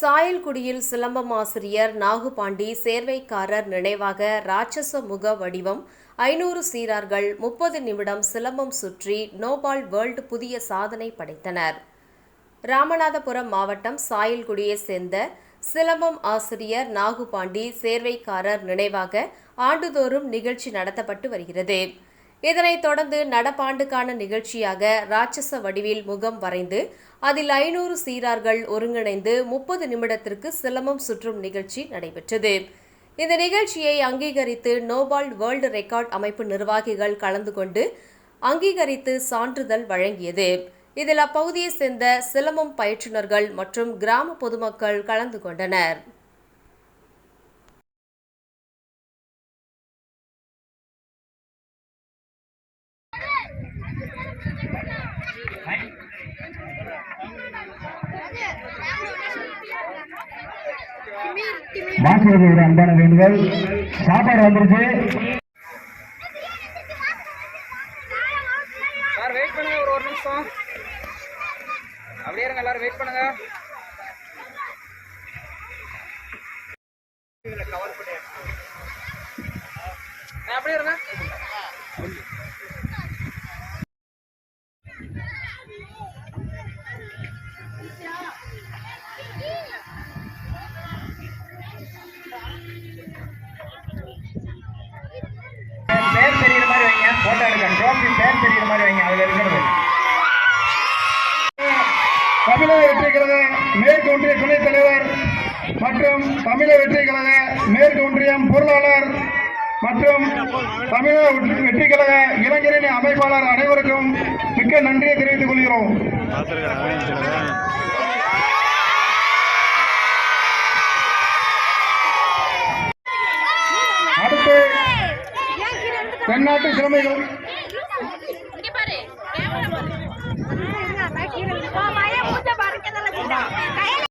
சாயல்குடியில் சிலம்பம் ஆசிரியர் நாகுபாண்டி சேர்வைக்காரர் நினைவாக ராட்சச முக வடிவம். ஐநூறு சீரார்கள் முப்பது நிமிடம் சிலம்பம் சுற்றி நோபால் வேர்ல்டு புதிய சாதனை படைத்தனர். ராமநாதபுரம் மாவட்டம் சாயல்குடியை சேர்ந்த சிலம்பம் ஆசிரியர் நாகுபாண்டி சேர்வைக்காரர் நினைவாக ஆண்டுதோறும் நிகழ்ச்சி நடத்தப்பட்டு வருகிறது. இதனைத் தொடர்ந்து நடப்பாண்டுக்கான நிகழ்ச்சியாக ராட்சச வடிவில் முகம் வரைந்து அதில் ஐநூறு சீரார்கள் ஒருங்கிணைந்து முப்பது நிமிடத்திற்கு சிலம்பம் சுற்றும் நிகழ்ச்சி நடைபெற்றது. இந்த நிகழ்ச்சியை அங்கீகரித்து நோபால் வேர்ல்டு ரெக்கார்ட் அமைப்பு நிர்வாகிகள் கலந்து கொண்டு அங்கீகரித்து சான்றிதழ் வழங்கியது. இதில் அப்பகுதியைச் சேர்ந்த சிலம்பம் பயிற்றுனர்கள் மற்றும் கிராம பொதுமக்கள் கலந்து கொண்டனர். வாசகர்களோட அன்பான வேண்டுதல் சாப்பாடு வந்துருச்சு சார் வெயிட் பண்ணுங்க ஒரு ஒரு நிமிஷம். அப்படியே இருங்க எல்லாரும் வெயிட் பண்ணுங்க. ஆ, அப்படியே இருங்க. போட்டோ எடுக்க ட்ரோஃபி பேர் தெரியுற மாதிரி வைங்க அதுல இருக்கிறது. தமிழக வெற்றி கழக மேற்கு ஒன்றிய துணைத் தலைவர் மற்றும் தமிழக வெற்றி கழக மேற்கு ஒன்றியம் பொருளாளர் மற்றும் தமிழக வெற்றி- வெற்றி கழக இளைஞரணி அமைப்பாளர் அனைவருக்கும் மிக்க நன்றியை தெரிவித்துக் கொள்கிறோம். தென்னாட்டு சிறுமிகள். பாரு